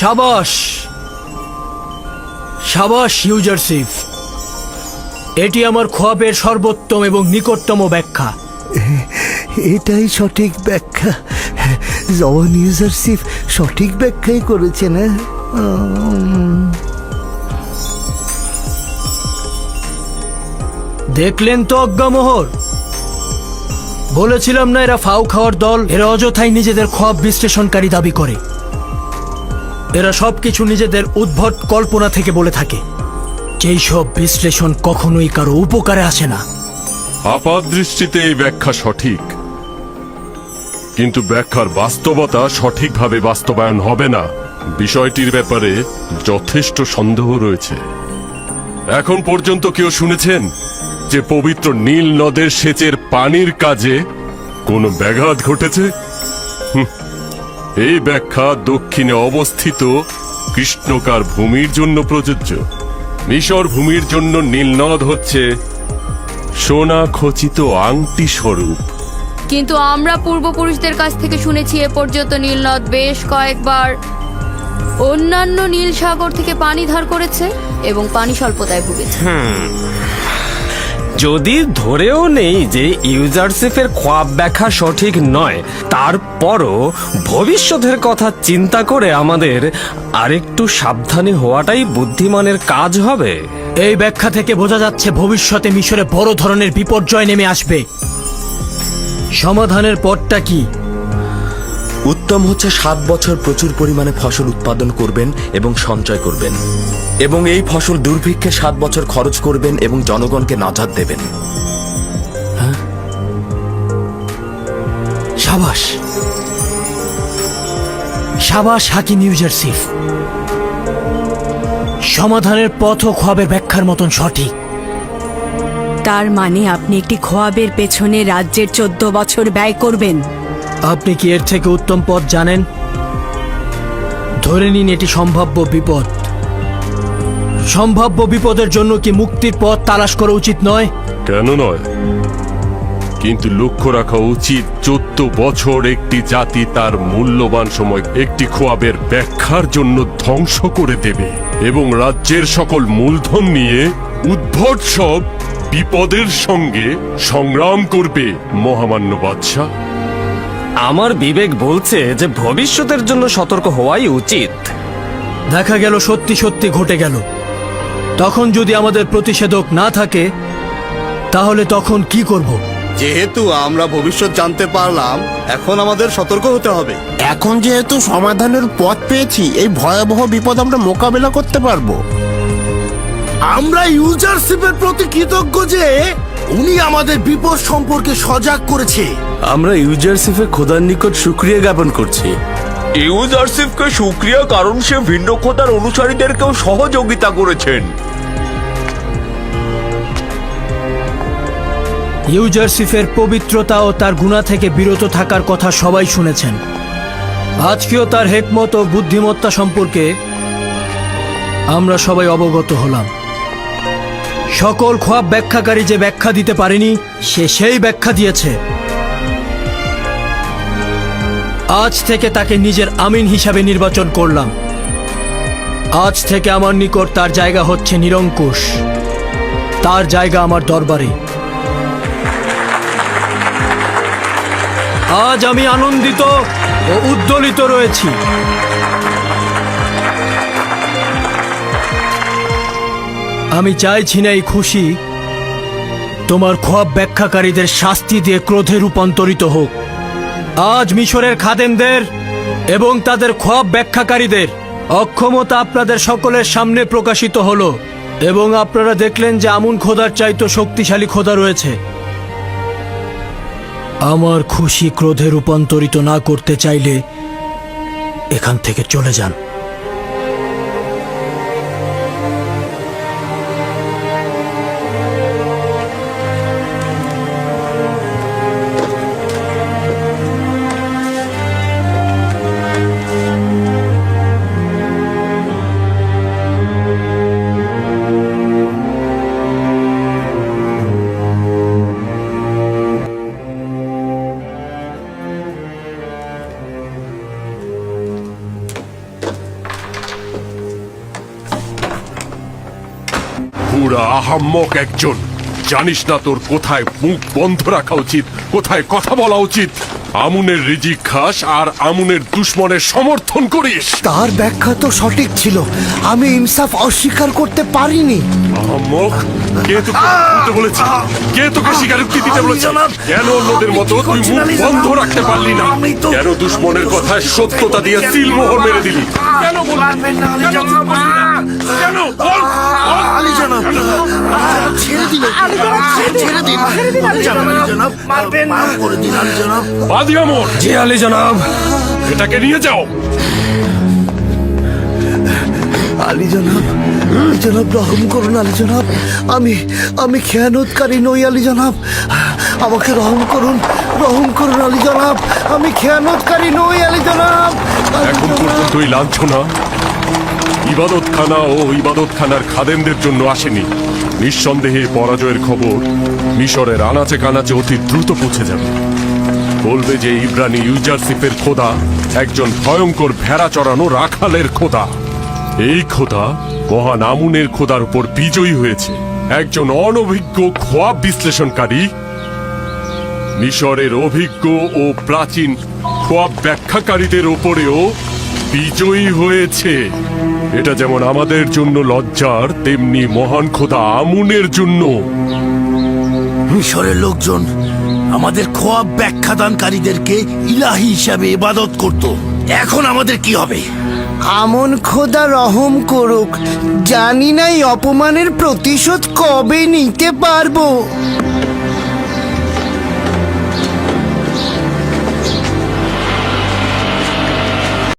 সাবাস। সাবাস ইউজারসিফ। এটি আমার খোয়াবের সর্বোত্তম এবং নিকটতম ব্যাখ্যা। এটাই সঠিক ব্যাখ্যা। জওয়ান ইউজারশিপ সঠিক ব্যাখ্যাই করেছে না দেখলেন তো অজ্ঞামোহর? বলেছিলাম না এরা ফাউ খাওয়ার দল এরা অযথাই নিজেদের খোয়াব বিশ্লেষণকারী দাবি করে। এরা সবকিছু নিজেদের উদ্ভট কল্পনা থেকে বলে থাকে। যেই সব বিশ্লেষণ কখনোই কারও উপকারে আসে না। আপাত দৃষ্টিতে এই ব্যাখ্যা সঠিক। কিন্তু ব্যাখ্যার বাস্তবতা সঠিকভাবে বাস্তবায়ন হবে না। বিষয়টির ব্যাপারে যথেষ্ট সন্দেহ রয়েছে। এখন পর্যন্ত কেউ শুনেছেন যে পবিত্র নীল নদের সেচের পানির কাজে কোনো ব্যাঘাত ঘটেছে? এই ব্যাখ্যা দক্ষিণে অবস্থিত কৃষ্ণকার ভূমির জন্য প্রযোজ্য। মিশর ভূমির জন্য নীলনদ হচ্ছে সোনা খচিত আংটি স্বরূপ। কিন্তু আমরা পূর্বপুরুষদের কাছ থেকে শুনেছি এ পর্যন্ত নীলনদ বেশ কয়েকবার অন্যান্য নীল সাগর থেকে পানি ধার করেছে এবং পানি স্বল্পতায় ভুগেছে। যদি ধরেও নেই যে ইউজারশিপের খোয়াব ব্যাখ্যা সঠিক নয়, তারপরও ভবিষ্যতের কথা চিন্তা করে আমাদের আরেকটু সাবধানী হওয়াটাই বুদ্ধিমানের কাজ হবে। এই ব্যাখ্যা থেকে বোঝা যাচ্ছে ভবিষ্যতে মিশরে বড় ধরনের বিপর্যয় নেমে আসবে। সমাধানের পথটা কি? উত্তম হচ্ছে সাত বছর প্রচুর পরিমাণে ফসল উৎপাদন করবেন এবং সঞ্চয় করবেন। এবং এই ফসল দুর্ভিক্ষে সাত বছর খরচ করবেন এবং জনগণকে নাজাদ দেবেন। সাবাস। সাবাস হাকিম ইউজারসিফ সমাধানের পথ ও খোয়াবের ব্যাখ্যার মতন সঠিক। তার মানে আপনি একটি খোয়াবের পেছনে রাজ্যের চোদ্দ বছর ব্যয় করবেন। আপনি কি এর থেকে উত্তম পথ জানেন? ধরে নিন এটি সম্ভাব্য বিপদ। সম্ভাব্য বিপদের জন্য কি মুক্তির পথ তালাশ করা উচিত নয়? কেন নয়? কিন্তু লক্ষ্য রাখা উচিত, চোদ্দ বছর একটি জাতি তার মূল্যবান সময় একটি খোয়াবের ব্যাখ্যার জন্য ধ্বংস করে দেবে এবং রাজ্যের সকল মূলধন নিয়ে উদ্ভট সব বিপদের সঙ্গে সংগ্রাম করবে মহামান্য বাদশাহ। আমার বিবেক বলছে যে ভবিষ্যতের জন্য সতর্ক হওয়াই উচিত। দেখা গেল সত্যি সত্যি ঘটে গেল। তখন যদি আমাদের প্রতিষেধক না থাকে তাহলে তখন কি করব? যেহেতু আমরা ভবিষ্যৎ জানতে পারলাম এখন আমাদের সতর্ক হতে হবে। এখন যেহেতু সমাধানের পথ পেয়েছি এই ভয়াবহ বিপদ আমরা মোকাবেলা করতে পারব। আমরা ইউজারশিপের প্রতি কৃতজ্ঞ যে উনি আমাদের বিপদ সম্পর্কে সজাগ করেছে। আমরা ইউজারসিফে খোদার নিকট সুক্রিয়া জ্ঞাপন করছি। ইউজারশিপকে সুক্রিয়া কারণ সে ভিন্ন খোদার অনুসারীদেরকেও সহযোগিতা করেছেন। ইউজারসিফের পবিত্রতা ও তার গুণা থেকে বিরত থাকার কথা সবাই শুনেছেন। আজকেও তার হেকমত ও বুদ্ধিমত্তা সম্পর্কে আমরা সবাই অবগত হলাম। সকল খোয়াব ব্যাখ্যাকারী যে ব্যাখ্যা দিতে পারেনি, সে সেই ব্যাখ্যা দিয়েছে। আজ থেকে তাকে নিজের আমিন হিসাবে নির্বাচন করলাম। আজ থেকে আমার নিকট তার জায়গা হচ্ছে নিরঙ্কুশ। তার জায়গা আমার দরবারে। আজ আমি আনন্দিত ও উদ্দোলিত রয়েছি। আমি চাইছি না এই খুশি। তোমার খোয়াব ব্যাখ্যাকারীদের শাস্তি দিয়ে ক্রোধে রূপান্তরিত হোক। আজ মিশরের খাদেমদের এবং তাদের খোয়াব ব্যাখ্যাকারীদের অক্ষমতা আপনাদের সকলের সামনে প্রকাশিত হলো এবং আপনারা দেখলেন যে আমুন খোদার চাইতো শক্তিশালী খোদা রয়েছে। আমার খুশি ক্রোধে রূপান্তরিত না করতে চাইলে এখান থেকে চলে যান। পুরা আহাম্মক একজন। জানিস না তোর কোথায় মুখ বন্ধ রাখা উচিত, কোথায় কথা বলা উচিত। আমুনের রিজিক খাস আর আমুনের দুশ্মনের সমর্থন করিস। তার ব্যাখ্যা তো সঠিক ছিল। আমি ইনসাফ অস্বীকার করতে পারিনি। আহাম্মক কে তোকে বলতে বলেছে? কে তোকে স্বীকারোক্তি দিতে বলেছে? কেন অন্যদের মতো তুই মুখ বন্ধ রাখতে পারলি না? কেন দুশ্মনের কথায় সত্যতা দিয়ে সিলমোহর মেরে দিলি? কেন বলবি কেন চুপ করলি না? কেন? বল আলী জনাব ছেড়ে দিন ছেড়ে দিন আলী জনাব মারবেন মাফ করে দিন আলী জনাব। বাদি আমর জি আলী জনাব। এটাকে নিয়ে যাও। আলী জনাব জনাব রহম করুন আলী জনাব। আমি আমি খেয়ানতকারী নই আলী জনাব। আমাকে রহম করুন রহম করুন আলী জনাব। আমি খেয়ানতকারী নই আলী জনাব। এখন। পর্যন্ত এই লাঞ্ছনা। ইবাদতখানা ও ইবাদতখানার খাদেমদের জন্য আসেনি। নিঃসন্দেহে পরাজয়ের খবর মিশরের আনাচে কানাচে অতি দ্রুত পৌঁছে যাবে। বলবে যে ইব্রানি ইউজারসিফের খোদা, একজন ভয়ঙ্কর ভেড়া চড়ানো রাখালের খোদা। এই খোদা মহান আমুনের খোদার উপর বিজয়ী হয়েছে। একজন অনভিজ্ঞ খোয়াব বিশ্লেষণকারী, মিশরের অভিজ্ঞ ও প্রাচীন খোয়াব ব্যাখ্যাকারীদের ওপরেও বিজয়ী হয়েছে। এটা যেমন আমাদের জন্য লজ্জার, তেমনি মহান খোদা আমুনের জন্য। মিশরের লোকজন আমাদের খোয়াব ব্যাখ্যাদানকারীদেরকে ইলাহি হিসাবে ইবাদত করত। এখন আমাদের কি হবে? আমন খোদা রহম করুক। জানি না অপমানের প্রতিশোধ কবে নিতে পারব।